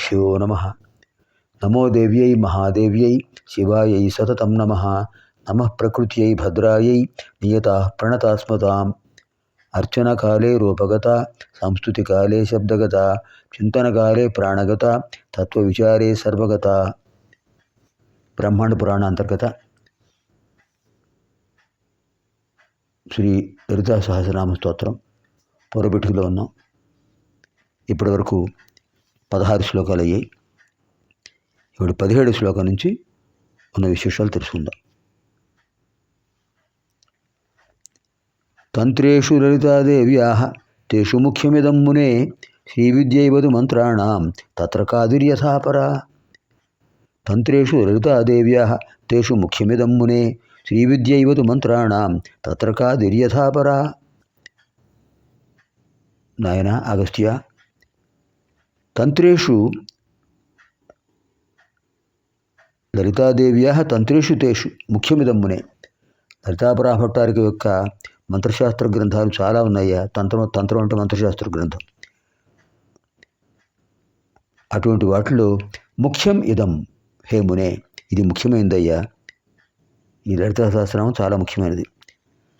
శ్రీగురుభ్యో నమ. నమో దేవ్యై మహాదేవ్యై శివాయై సతతం నమ. నమ ప్రకృత్యై భద్రాయై నియత ప్రణతాస్మతాం. అర్చనకాలే రూపగత సంస్కృతికాలే శబ్దగత చింతనకాలే ప్రాణగత తత్వవిచారే సర్వగత. బ్రహ్మాండ పురాణ అంతర్గత. శ్రీ లలితా సహస్రనామ స్తోత్రం. పొరబెట్టుకులో ఉన్నాం. ఇప్పటి వరకు పదహారు శ్లోకాలు అయ్యాయి. ఇప్పుడు పదిహేడు శ్లోకం నుంచి ఉన్న విశేషాలు తెలుసుకుందాం. తంత్రేషు లలితాదేవ్యా తేషు ముఖ్యమిదం మునే శ్రీవిద్యైవదు మంత్రాణం తత్ర కాదుర్యథాపరా. తంత్రేషు లలితాదేవ్యా తేషు ముఖ్యమిదం మునే శ్రీవిద్యైవతు మంత్రాణం తత్ర కాదుర్యథాపరా. నాయన అగస్త్య తంత్రేషు లలితాదేవ్యా తంత్రేషు తేషు ముఖ్యమిదం మునే. భట్టారిక యొక్క మంత్రశాస్త్ర గ్రంథాలు చాలా ఉన్నాయా తంత్రం తంత్రం అంటే మంత్రశాస్త్ర గ్రంథం. అటువంటి వాటిలో ముఖ్యం ఇదం. హే మునే ఇది ముఖ్యమైనదయ్యా ఈ లలితా శాస్త్రం చాలా ముఖ్యమైనది.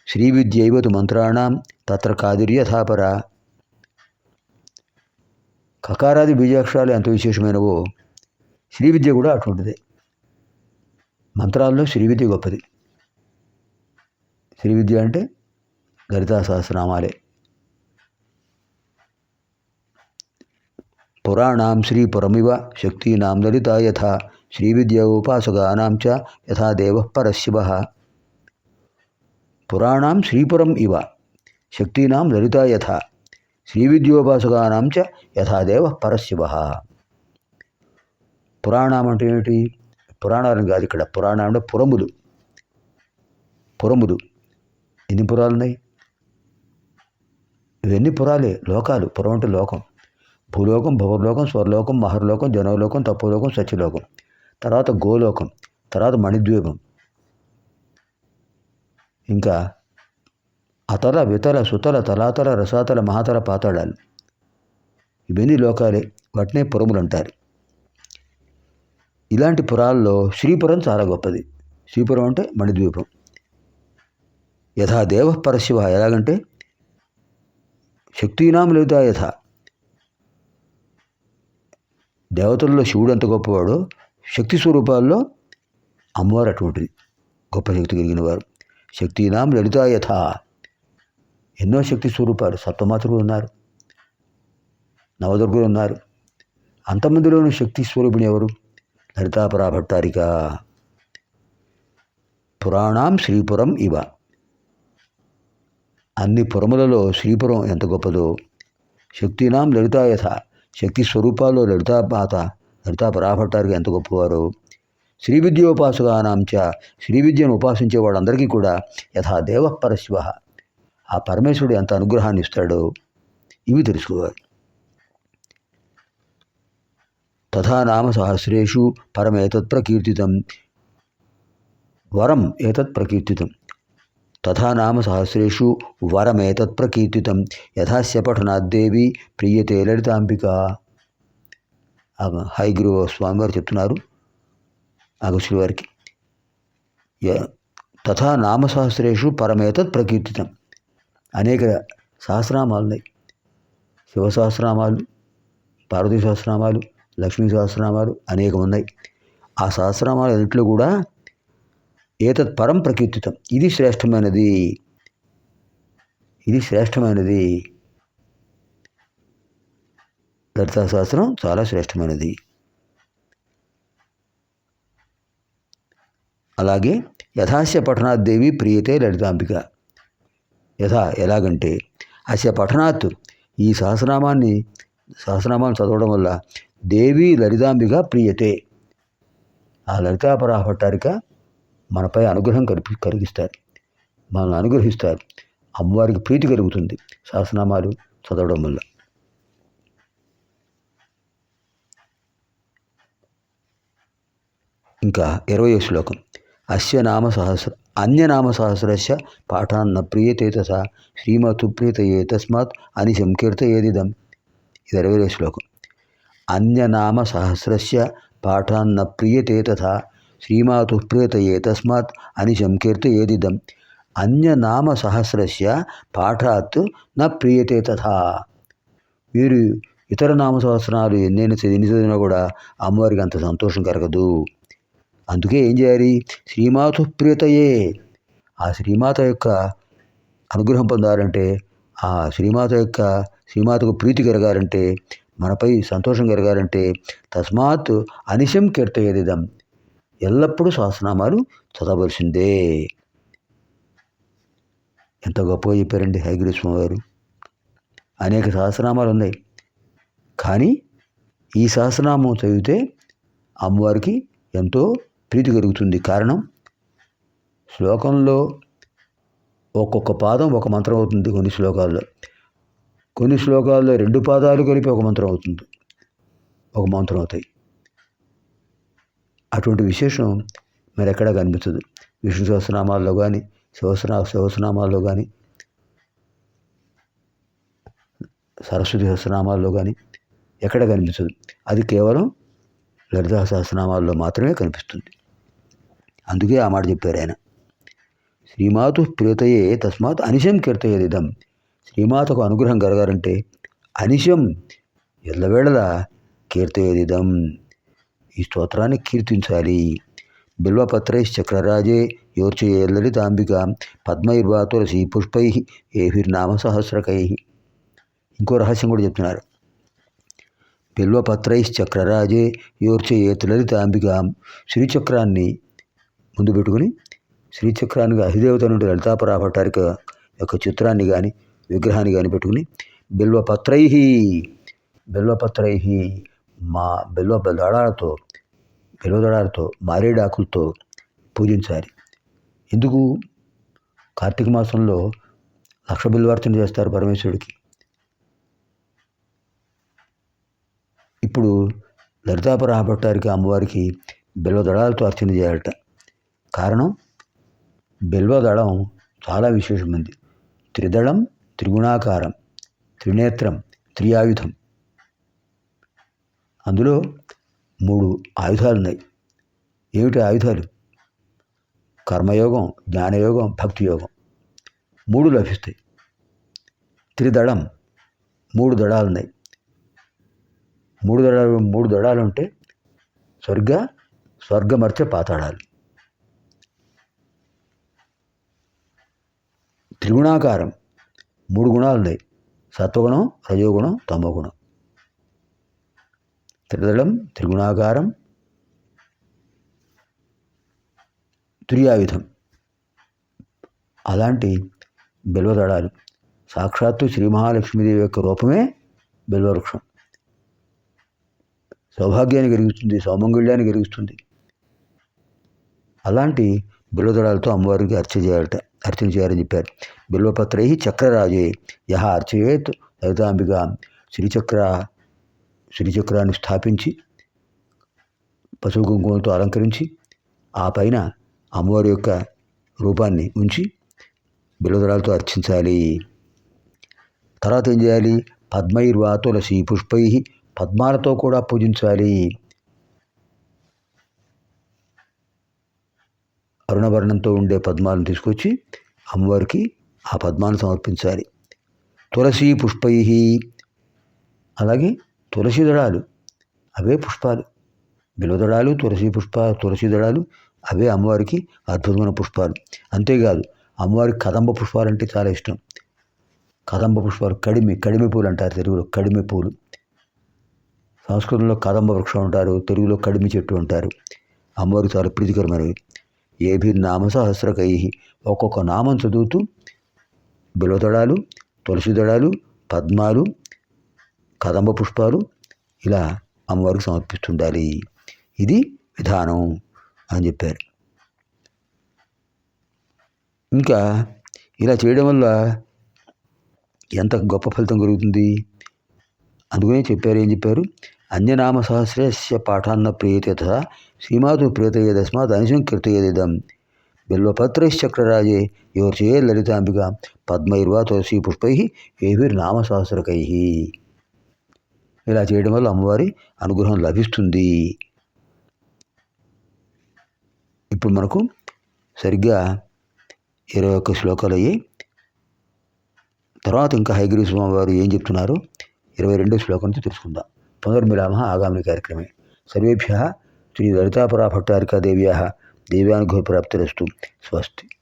శ్రీ విద్యైవతు మంత్రాణం తత్ర కాదుర్యథాపర. కకారాది బీజాక్షరాలు ఎంత విశేషమైనవో శ్రీ విద్య కూడా అటువంటిదే. మంత్రాల్లో శ్రీ విద్య గొప్పది. శ్రీ విద్య అంటే గరితా సహస్రనామాలే పురాణాం శ్రీపురమివ శక్తీనాం లలిత యథా శ్రీవిద్య ఉపాసకానాం చ యథా దేవ పరశివ. పురాణాం శ్రీపురం ఇవ శక్తీనాం లలిత యథా. శ్రీవిద్యోపాసకానాం చ పరశివ. పురాణం అంటే ఏమిటి? పురాణాలను కాదు ఇక్కడ పురాణం అంటే పురములు. పురములు. ఎన్ని పురాలు ఉన్నాయి ఇవన్నీ పురాలే లోకాలు. పురం అంటే లోకం. భూలోకం భవలోకం స్వర్లోకం మహర్లోకం జనవలోకం తప్పులోకం సత్యలోకం. తర్వాత గోలోకం తర్వాత మణిద్వీపం. ఇంకా అతల వితల సుతల తలాతల రసాతల మహాతల పాతాళాలు. ఇవన్నీ లోకాలే వాటినే పురములు అంటారు. ఇలాంటి పురాల్లో శ్రీపురం చాలా గొప్పది. శ్రీపురం అంటే మణిద్వీపం. యథా దేవ పరశివ ఎలాగంటే శక్తినాం లేదా యథ? దేవతల్లో శివుడు ఎంత గొప్పవాడో శక్తి స్వరూపాల్లో అమ్మవారు అటువంటిది గొప్ప శక్తి కలిగిన వారు. శక్తినాం లలితాయథ ఎన్నో శక్తి స్వరూపాలు. సప్తమాతృలు ఉన్నారు. నవదుర్గులు ఉన్నారు. అంతమందిలోని శక్తి స్వరూపిణి ఎవరు? లలితాపరా భట్టారిక శ్రీపురం ఇవ. అన్ని పురములలో శ్రీపురం ఎంత గొప్పదో. శక్తినాం లలితాయథ శక్తి స్వరూపాల్లో లలితాపాత లలితాపరాభట్టారికి ఎంత గొప్పవారు. శ్రీ విద్యోపాసకానాం చ. శ్రీ విద్యను ఉపాసించే వాళ్ళందరికీ కూడా యథా దేవ పరశివ. ఆ పరమేశ్వరుడు ఎంత అనుగ్రహాన్ని ఇస్తాడో ఇవి తెలుసుకోవాలి. తథా నామ సహస్రేషు పరమేతత్ ప్రకీర్తితం వరం ఏతత్ ప్రకీర్తితం తథా నామ సహస్రేషు వరమేతత్ ప్రకీర్తితం యథాస్య పఠనాద్దేవి ప్రియతే లలితాంబిక. హైగురు స్వామివారు చెప్తున్నారు అగస్టుడి వారికి. తథా నామ పరమేతత్ ప్రకీర్తితం అనేక సహస్రనామాలు ఉన్నాయి శివ సహస్రనామాలు పార్వతీ సహస్రనామాలు లక్ష్మీ సహస్రనామాలు అనేకం ఉన్నాయి ఆ సహస్రనామాలు అన్నింటిలో కూడా ఏతత్ పరం ప్రకీర్తితం. ఇది శ్రేష్టమైనది. ఇది శ్రేష్టమైనది. లలితా శాస్త్రం చాలా శ్రేష్టమైనది. అలాగే యథాస్య పఠనాదేవి ప్రియతే లలితాంబిక. యథా ఎలాగంటే అస్య పఠనాత్ ఈ సహస్రనామాన్ని సహస్రనామాన్ని చదవడం వల్ల దేవి లలితాంబిగా ప్రియతే. ఆ లలితాపరా పట్టారిక మనపై అనుగ్రహం కలిపి కలిగిస్తారు. మనల్ని అనుగ్రహిస్తారు. అమ్మవారికి ప్రీతి కలుగుతుంది సహస్రనామాలు చదవడం వల్ల. ఇంకా ఇరవై శ్లోకం. అస్య నామ సహస్ర అన్యనామ సహస్రస్య పాఠాన్న ప్రియతే తథా శ్రీమతు ప్రీతయే తస్మాత్ అనిశం కీర్తయేదిదం ఇది అరవై శ్లోకం అన్యనామ సహస్రస్య పాఠాన్న ప్రియతే తథా శ్రీమాతు ప్రియతయే తస్మాత్ అనిశం కీర్తయేదిదం అన్యనామ సహస్రస్య పాఠాత్ న ప్రియతే తథా వీరు ఇతర నామ సహస్రాలు ఎన్నైనా ఎన్ని చదివినా కూడా అమ్మవారికి అంత సంతోషం కలగదు అందుకే ఏం చేయాలి? శ్రీమాతు ప్రియతయే. ఆ శ్రీమాత యొక్క అనుగ్రహం పొందాలంటే ఆ శ్రీమాత యొక్క శ్రీమాతకు ప్రీతి కలగాలంటే మనపై సంతోషం కలగాలంటే తస్మాత్ అనిశం కీర్తయేదిదం. ఎల్లప్పుడూ శాసనామాలు చదవలసిందే. ఎంత గొప్పగా చెప్పారండి హైగిరి గారు. వారు అనేక సహస్రనామాలు ఉన్నాయి. కానీ ఈ సహస్రనామం చదివితే అమ్మవారికి ఎంతో ప్రీతి కలుగుతుంది. కారణం? శ్లోకంలో ఒక్కొక్క పాదం ఒక మంత్రం అవుతుంది కొన్ని శ్లోకాల్లో. కొన్ని శ్లోకాల్లో రెండు పాదాలు కలిపి ఒక మంత్రం అవుతుంది. ఒక మంత్రం అవుతాయి. అటువంటి విశేషం మరి ఎక్కడా కనిపించదు. విష్ణు సహస్రనామాల్లో కానీ సహస్ర సహస్రనామాల్లో కానీ సరస్వతి సహస్రనామాల్లో కానీ ఎక్కడ కనిపించదు. అది కేవలం లలిత సహస్రనామాల్లో మాత్రమే కనిపిస్తుంది. అందుకే ఆ మాట చెప్పారు ఆయన. శ్రీమాతు ప్రియతయే తస్మాత్ అనిశం కీర్తయేదిదం. శ్రీమాతకు అనుగ్రహం కలగాలంటే అనిశం ఎల్లవేళలా కీర్తయేదిదం. ఈ స్తోత్రాన్ని కీర్తించాలి. బిల్వపత్రై చక్రరాజే యోర్చయే లలితాంబిక పద్మైర్వా శ్రీ పుష్పై ఏభిర్నామ సహస్రకై. ఇంకో రహస్యం కూడా చెప్తున్నారు. బిల్వపత్రైశ్చక్రరాజే చక్రరాజే యోర్చయేత్ శ్రీచక్రాన్ని ముందు పెట్టుకుని శ్రీచక్రానికి అధిదేవత నుండి లలితాపరా భట్టారిక యొక్క చిత్రాన్ని కానీ విగ్రహాన్ని కానీ పెట్టుకుని బిల్వపత్రై బిల్వపత్రై మా బిల్వ దళాలతో బిల్వదళాలతో మారేడాకులతో పూజించాలి. ఎందుకు? కార్తీక మాసంలో లక్ష బిల్వార్చన చేస్తారు పరమేశ్వరుడికి. ఇప్పుడు లలితాపరా భట్టారికి అమ్మవారికి బిల్వ దళాలతో అర్చన చేయాలట. కారణం? బిల్వదళం చాలా విశేషమైంది. త్రిదళం త్రిగుణాకారం త్రినేత్రం త్రియాయుధం. అందులో మూడు ఆయుధాలు ఉన్నాయి ఏమిటి ఆయుధాలు? కర్మయోగం జ్ఞానయోగం భక్తి యోగం మూడు లభిస్తాయి. త్రిదళం మూడు దళాలున్నాయి. మూడు దళాలు మూడు దళాలు ఉంటే స్వర్గ స్వర్గమర్చ పాతాడాలి త్రిగుణాకారం మూడు గుణాలు ఉన్నాయి సత్వగుణం రజోగుణం తమోగుణం. త్రిదళం త్రిగుణాకారం. తుర్యాయుధం. అలాంటి బిల్వదళాలు. సాక్షాత్తు శ్రీ మహాలక్ష్మీదేవి యొక్క రూపమే బిల్వవృక్షం. సౌభాగ్యాన్ని కలిగిస్తుంది సౌమంగళ్యాన్ని కలిగిస్తుంది. అలాంటి బిల్వదళాలతో అమ్మవారికి అర్చన చేయాలట అర్చన చేయాలని చెప్పారు. బిల్వపత్రై చక్రరాజే యహ అర్చయేత్ లలితాంబిక శ్రీచక్ర శ్రీచక్రాన్ని స్థాపించి పశువు కుంకుమలతో అలంకరించి ఆ పైన అమ్మవారి యొక్క రూపాన్ని ఉంచి బిల్వదళాలతో అర్చించాలి. తర్వాత ఏం చేయాలి? పద్మైర్వా తులసి పుష్పై పద్మాలతో కూడా పూజించాలి. అరుణవర్ణంతో ఉండే పద్మాలను తీసుకొచ్చి అమ్మవారికి ఆ పద్మాలను సమర్పించాలి. తులసి పుష్పై అలాగే తులసి దళాలు అవే పుష్పాలు. బిల్వదళాలు తులసి పుష్ప తులసి దళాలు అవే అమ్మవారికి అద్భుతమైన పుష్పాలు. అంతేకాదు అమ్మవారికి కదంబ పుష్పాలు అంటే చాలా ఇష్టం. కదంబ పుష్పాలు కడిమి కడిమి పూలు అంటారు తెలుగులో కడిమి పూలు. సంస్కృతంలో కదంబ వృక్షం అంటారు తెలుగులో కడిమి చెట్టు అంటారు. అమ్మవారికి చాలా ప్రీతికరమైనవి. ఏభి నామ సహస్రకై ఒక్కొక్క నామం చదువుతూ బిలవదళాలు తులసి దళాలు పద్మాలు కదంబ పుష్పాలు ఇలా అమ్మవారికి సమర్పిస్తుండాలి. ఇది విధానం అని చెప్పారు. ఇంకా ఇలా చేయడం వల్ల ఎంత గొప్ప ఫలితం కలుగుతుంది? అందుకనే చెప్పారు ఏం చెప్పారు? అన్యనామసహస్రస్య పాఠాన్న ప్రియతే తథా శ్రీమాతు ప్రియతయే తస్మాత్ అనిశం కీర్తయేదిదం బిల్వపత్రైశ్చక్రరాజే యోర్చే లలితాంబిక పద్మైర్వా తులసీ పుష్పై ఏభిర్నామ సహస్రకై ఇలా చేయడం వల్ల అమ్మవారి అనుగ్రహం లభిస్తుంది. ఇప్పుడు మనకు సరిగ్గా ఇరవై ఒక్క శ్లోకాలు అయ్యాయి తర్వాత ఇంకా హైగిరి స్వామివారు ఏం చెప్తున్నారు ఇరవై రెండో శ్లోకం నుంచి తెలుసుకుందాం. पुनर्मिला आगामी कार्यक्रम। सर्वेभ्य श्री पुनर्मिलामः आगामिनिकार्यक्रमे सर्वेभ्यः श्रीललितापराभट्टारिकादेव्याः देव्यानुग्रहप्राप्तिरस्तु स्वस्ति।